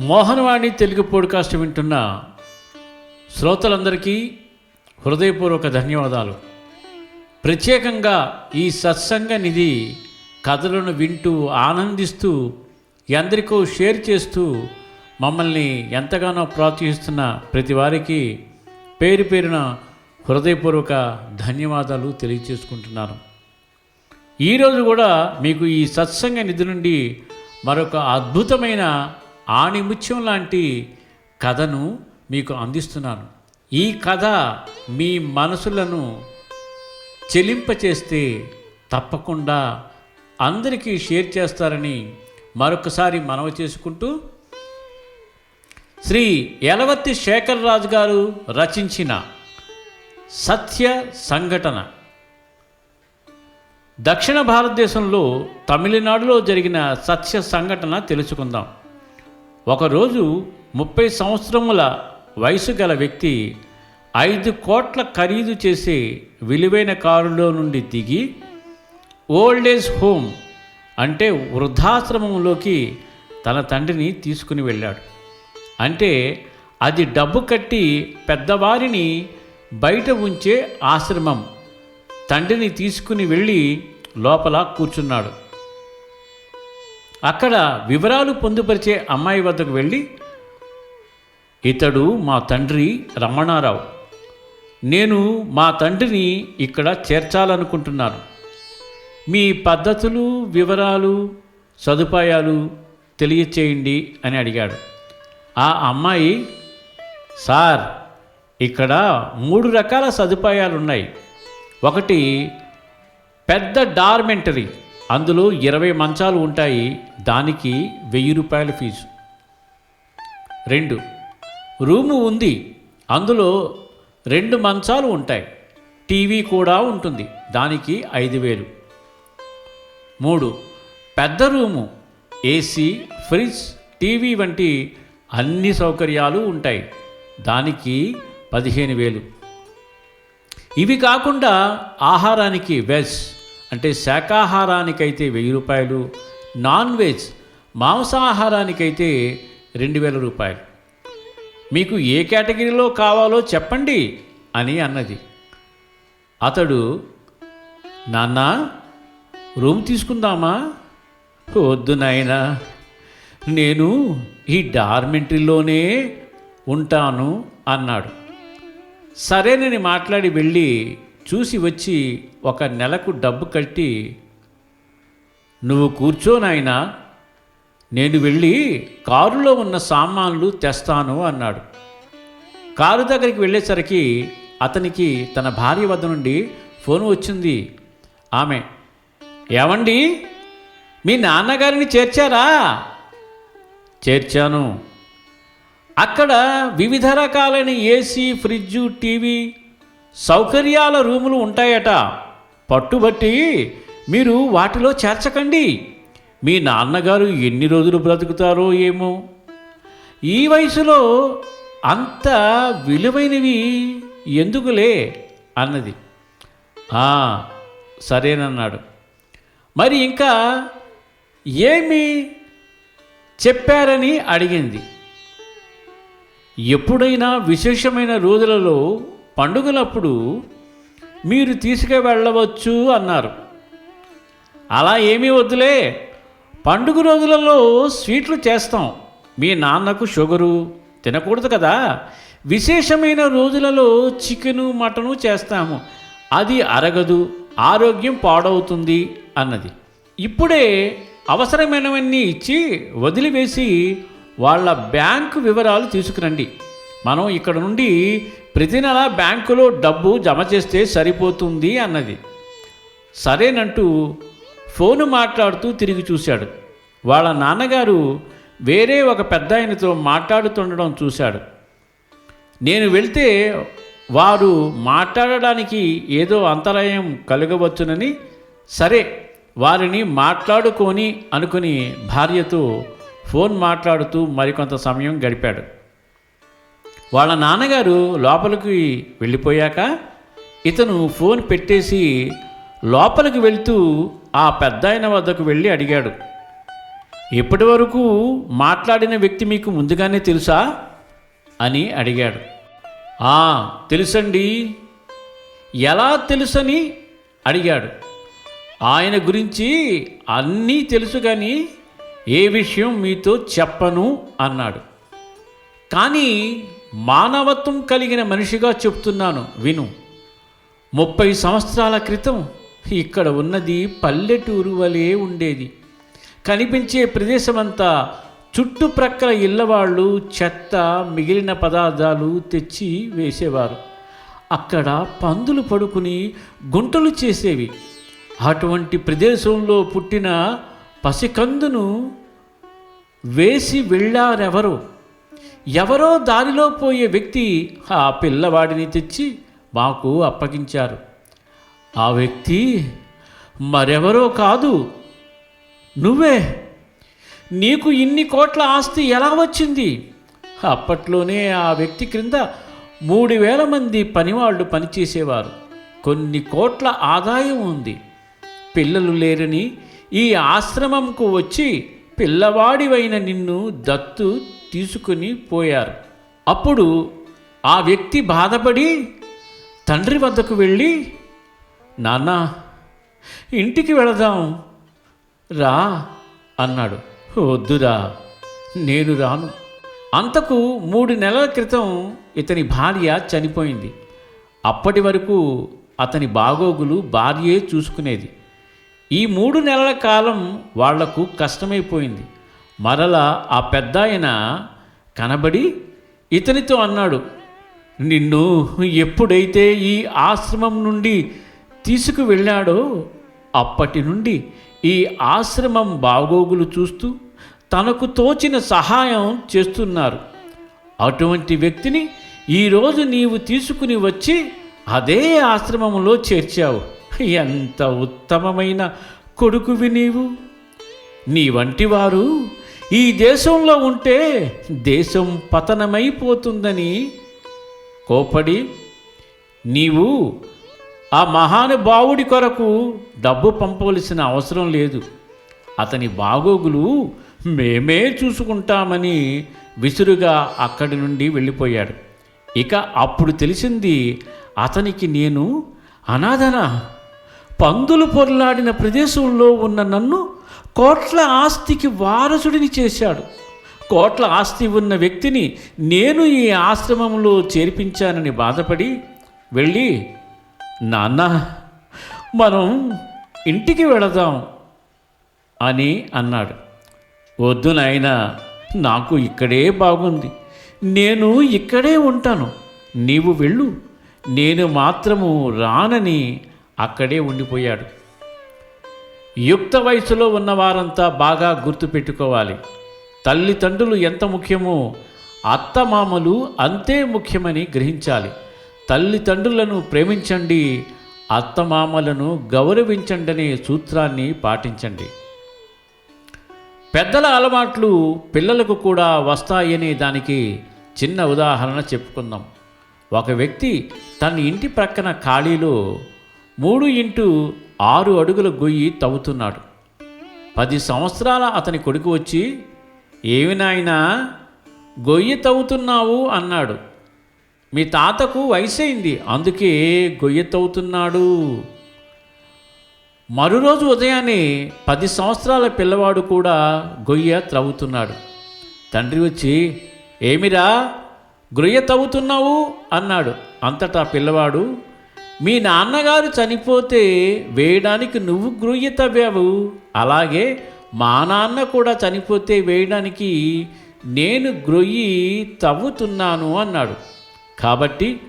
Mohanavani Telugu podcast వింటున్న శ్రోతలందరికీ హృదయపూర్వక ధన్యవాదాలు. ప్రత్యేకంగా ఈ సత్సంగ నిధి కథలను వింటూ ఆనందిస్తూ ఎందరికో షేర్ చేస్తూ మమ్మల్ని ఎంతగానో ప్రోత్సహిస్తున్న ప్రతి వారికి పేరు పేరున హృదయపూర్వక ధన్యవాదాలు తెలియచేసుకుంటున్నాను. ఈరోజు కూడా మీకు ఈ సత్సంగ నిధి నుండి మరొక అద్భుతమైన ఆణిముత్యం లాంటి కథను మీకు అందిస్తున్నాను. ఈ కథ మీ మనసులను చెలింపచేస్తే తప్పకుండా అందరికీ షేర్ చేస్తారని మరొకసారి మనవి చేసుకుంటూ శ్రీ యలవత్తి శేఖర్ రాజు గారు రచించిన సత్య సంఘటన. దక్షిణ భారతదేశంలో తమిళనాడులో జరిగిన సత్య సంఘటన తెలుసుకుందాం. ఒకరోజు ముప్పై సంవత్సరముల వయసు గల వ్యక్తి ఐదు కోట్ల ఖరీదు చేసే విలువైన కారులో నుండి దిగి ఓల్డ్ ఏజ్ హోమ్ అంటే వృద్ధాశ్రమంలోకి తన తండ్రిని తీసుకుని వెళ్ళాడు. అంటే అది డబ్బు కట్టి పెద్దవారిని బయట ఉంచే ఆశ్రమం. తండ్రిని తీసుకుని వెళ్ళి లోపల కూర్చున్నాడు. అక్కడ వివరాలు పొందుపరిచే అమ్మాయి వద్దకు వెళ్ళి ఇతడు మా తండ్రి రమణారావు. నేను మా తండ్రిని ఇక్కడ చేర్చాలనుకుంటున్నాను. మీ పద్ధతులు వివరాలు సదుపాయాలు తెలియచేయండి అని అడిగాడు. ఆ అమ్మాయి సార్ ఇక్కడ మూడు రకాల సదుపాయాలు ఉన్నాయి ఒకటి పెద్ద డార్మెంటరీ అందులో ఇరవై మంచాలు ఉంటాయి దానికి వెయ్యి రూపాయల ఫీజు. రెండు రూము ఉంది అందులో రెండు మంచాలు ఉంటాయి టీవీ కూడా ఉంటుంది దానికి ఐదు వేలు. మూడు పెద్ద రూము ఏసీ ఫ్రిడ్జ్ టీవీ వంటి అన్ని సౌకర్యాలు ఉంటాయి దానికి పదిహేను వేలు. ఇవి కాకుండా ఆహారానికి వెజ్ అంటే శాకాహారానికైతే వెయ్యి రూపాయలు నాన్ వెజ్ మాంసాహారానికైతే రెండు వేల రూపాయలు. మీకు ఏ కేటగిరీలో కావాలో చెప్పండి అని అన్నది. అతడు నాన్న రూమ్ తీసుకుందామా? వద్దు నాయనా నేను ఈ డార్మెంటరీలోనే ఉంటాను అన్నాడు. సరేనని మాట్లాడి వెళ్ళి చూసి వచ్చి ఒక నెలకు డబ్బు కట్టి నువ్వు కూర్చోనాయనా నేను వెళ్ళి కారులో ఉన్న సామాన్లు తెస్తాను అన్నాడు. కారు దగ్గరికి వెళ్ళేసరికి అతనికి తన భార్య వద్ద నుండి ఫోన్ వచ్చింది. ఆమె ఏమండి మీ నాన్నగారిని చేర్చారా? చేర్చాను. అక్కడ వివిధ రకాలైన ఏసీ ఫ్రిడ్జు టీవీ సౌకర్యాల రూములు ఉంటాయట. పట్టుబట్టి మీరు వాటిలో చేర్చకండి. మీ నాన్నగారు ఎన్ని రోజులు బ్రతుకుతారో ఏమో. ఈ వయసులో అంత విలువైనవి ఎందుకులే అన్నది. సరేనన్నాడు. మరి ఇంకా ఏమి చెప్పారని అడిగింది. ఎప్పుడైనా విశేషమైన రోజులలో పండుగలప్పుడు మీరు తీసుకువెళ్ళవచ్చు అన్నారు. అలా ఏమీ వద్దులే. పండుగ రోజులలో స్వీట్లు చేస్తాం. మీ నాన్నకు షుగరు తినకూడదు కదా. విశేషమైన రోజులలో చికెను మటను చేస్తాము. అది అరగదు ఆరోగ్యం పాడవుతుంది అన్నది. ఇప్పుడే అవసరమైనవన్నీ ఇచ్చి వదిలివేసి వాళ్ళ బ్యాంకు వివరాలు తీసుకురండి. మనం ఇక్కడ నుండి ప్రతి నెల బ్యాంకులో డబ్బు జమ చేస్తే సరిపోతుంది అన్నది. సరేనంటూ ఫోను మాట్లాడుతూ తిరిగి చూశాడు. వాళ్ళ నాన్నగారు వేరే ఒక పెద్ద ఆయనతో మాట్లాడుతుండడం చూశాడు. నేను వెళ్తే వారు మాట్లాడడానికి ఏదో అంతరాయం కలగవచ్చునని సరే వారిని మాట్లాడుకొని అనుకుని భార్యతో ఫోన్ మాట్లాడుతూ మరికొంత సమయం గడిపాడు. వాళ్ళ నాన్నగారు లోపలికి వెళ్ళిపోయాక ఇతను ఫోన్ పెట్టేసి లోపలికి వెళ్తూ ఆ పెద్దాయన వద్దకు వెళ్ళి అడిగాడు. ఇప్పటి వరకు మాట్లాడిన వ్యక్తి మీకు ముందుగానే తెలుసా? అని అడిగాడు. ఆ తెలుసండి. ఎలా తెలుసని? అడిగాడు. ఆయన గురించి అన్నీ తెలుసు కానీ ఏ విషయం మీతో చెప్పను అన్నాడు. కానీ మానవత్వం కలిగిన మనిషిగా చెప్తున్నాను విను. ముప్పై సంవత్సరాల క్రితం ఇక్కడ ఉన్నది పల్లెటూరు వలె ఉండేది. కనిపించే ప్రదేశమంతా చుట్టుప్రక్కల ఇళ్ళవాళ్ళు చెత్త మిగిలిన పదార్థాలు తెచ్చి వేసేవారు. అక్కడ పందులు పడుకుని గుంటలు చేసేవి. అటువంటి ప్రదేశంలో పుట్టిన పసికందును వేసి వెళ్ళారెవరో? ఎవరో దారిలో పోయే వ్యక్తి ఆ పిల్లవాడిని తెచ్చి మాకు అప్పగించారు. ఆ వ్యక్తి మరెవరో కాదు నువ్వే. నీకు ఇన్ని కోట్ల ఆస్తి ఎలా వచ్చింది? అప్పట్లోనే ఆ వ్యక్తి క్రింద మూడు వేల మంది పనివాళ్ళు పనిచేసేవారు. కొన్ని కోట్ల ఆదాయం ఉంది. పిల్లలు లేరని ఈ ఆశ్రమంకు వచ్చి పిల్లవాడివైన నిన్ను దత్తు తీసుకుని పోయారు. అప్పుడు ఆ వ్యక్తి బాధపడి తండ్రి వద్దకు వెళ్ళి నాన్న ఇంటికి వెళదాం రా అన్నాడు. వద్దురా నేను రాను. అంతకు మూడు నెలల క్రితం ఇతని భార్య చనిపోయింది. అప్పటి వరకు అతని బాగోగులు భార్యే చూసుకునేది. ఈ మూడు నెలల కాలం వాళ్ళకు కష్టమైపోయింది. మరలా ఆ పెద్దాయన కనబడి ఇతనితో అన్నాడు నిన్ను ఎప్పుడైతే ఈ ఆశ్రమం నుండి తీసుకువెళ్ళాడో అప్పటి నుండి ఈ ఆశ్రమం బాగోగులు చూస్తూ తనకు తోచిన సహాయం చేస్తున్నారు. అటువంటి వ్యక్తిని ఈరోజు నీవు తీసుకుని వచ్చి అదే ఆశ్రమంలో చేర్చావు. ఎంత ఉత్తమమైన కొడుకువి నీవు. నీ వంటి వారు ఈ దేశంలో ఉంటే దేశం పతనమైపోతుందని కోపడి నీవు ఆ మహానుభావుడి కొరకు డబ్బు పంపవలసిన అవసరం లేదు. అతని బాగోగులు మేమే చూసుకుంటామని విసురుగా అక్కడి నుండి వెళ్ళిపోయాడు. ఇక అప్పుడు తెలిసింది అతనికి నేను అనాథన. పందులు పొరలాడిన ప్రదేశంలో ఉన్న నన్ను కోట్ల ఆస్తికి వారసుడిని చేశాడు. కోట్ల ఆస్తి ఉన్న వ్యక్తిని నేను ఈ ఆశ్రమంలో చేర్పించానని బాధపడి వెళ్ళి నాన్న మనం ఇంటికి వెళదాం అని అన్నాడు. వద్దు నాయన నాకు ఇక్కడే బాగుంది. నేను ఇక్కడే ఉంటాను. నీవు వెళ్ళు. నేను మాత్రము రానని అక్కడే ఉండిపోయాడు. యుక్త వయసులో ఉన్నవారంతా బాగా గుర్తుపెట్టుకోవాలి. తల్లిదండ్రులు ఎంత ముఖ్యమో అత్తమామలు అంతే ముఖ్యమని గ్రహించాలి. తల్లిదండ్రులను ప్రేమించండి అత్తమామలను గౌరవించండి అనే సూత్రాన్ని పాటించండి. పెద్దల అలవాట్లు పిల్లలకు కూడా వస్తాయనే దానికి చిన్న ఉదాహరణ చెప్పుకుందాం. ఒక వ్యక్తి తన ఇంటి ప్రక్కన ఖాళీలో మూడు ఇంటూ ఆరు అడుగుల గొయ్యి తవ్వుతున్నాడు. పది సంవత్సరాల అతని కొడుకు వచ్చి ఏమి నాయనా గొయ్యి తవ్వుతున్నావు? అన్నాడు. మీ తాతకు వయసైంది అందుకే గొయ్యి తవ్వుతున్నాడు. మరురోజు ఉదయాన్నే పది సంవత్సరాల పిల్లవాడు కూడా గొయ్య త్రవ్వుతున్నాడు. తండ్రి వచ్చి ఏమిరా గొయ్య తవ్వుతున్నావు? అన్నాడు. అంతటా పిల్లవాడు మీ నాన్నగారు చనిపోతే వేయడానికి నువ్వు గృహ్య తవ్వావు అలాగే మా నాన్న కూడా చనిపోతే వేయడానికి నేను గ్రొయ్యి తవ్వుతున్నాను అన్నాడు. కాబట్టి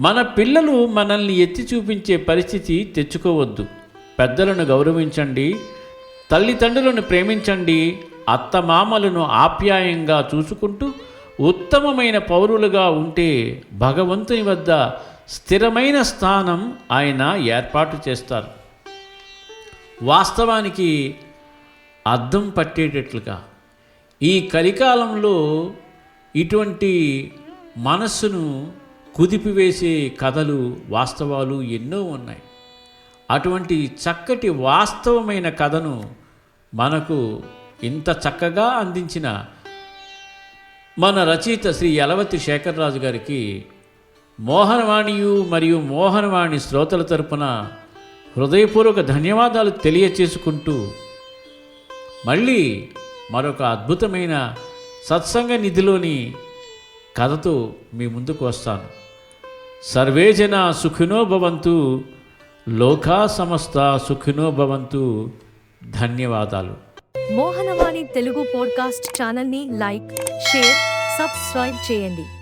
మన పిల్లలు మనల్ని ఎత్తి చూపించే పరిస్థితి తెచ్చుకోవద్దు. పెద్దలను గౌరవించండి తల్లిదండ్రులను ప్రేమించండి అత్తమామలను ఆప్యాయంగా చూసుకుంటూ ఉత్తమమైన పౌరులుగా ఉంటే భగవంతుని వద్ద స్థిరమైన స్థానం ఆయన ఏర్పాటు చేస్తారు. వాస్తవానికి అద్దం పట్టేటట్లుగా ఈ కలికాలంలో ఇటువంటి మనస్సును కుదిపివేసే కథలు వాస్తవాలు ఎన్నో ఉన్నాయి. అటువంటి చక్కటి వాస్తవమైన కథను మనకు ఇంత చక్కగా అందించిన మన రచయిత శ్రీ యలవతి శేఖర్రాజు గారికి మోహనవాణియు మరియు మోహనవాణి శ్రోతల తరపున హృదయపూర్వక ధన్యవాదాలు తెలియచేసుకుంటూ మళ్ళీ మరొక అద్భుతమైన సత్సంగ నిధిలోని కథతో మీ ముందుకు వస్తాను. సర్వేజన సుఖినో భవంతు లోకా సమస్త సుఖినో భవంతు. ధన్యవాదాలు. మోహనవాణి తెలుగు పోడ్కాస్ట్ ఛానల్ని లైక్ షేర్ సబ్స్క్రైబ్ చేయండి.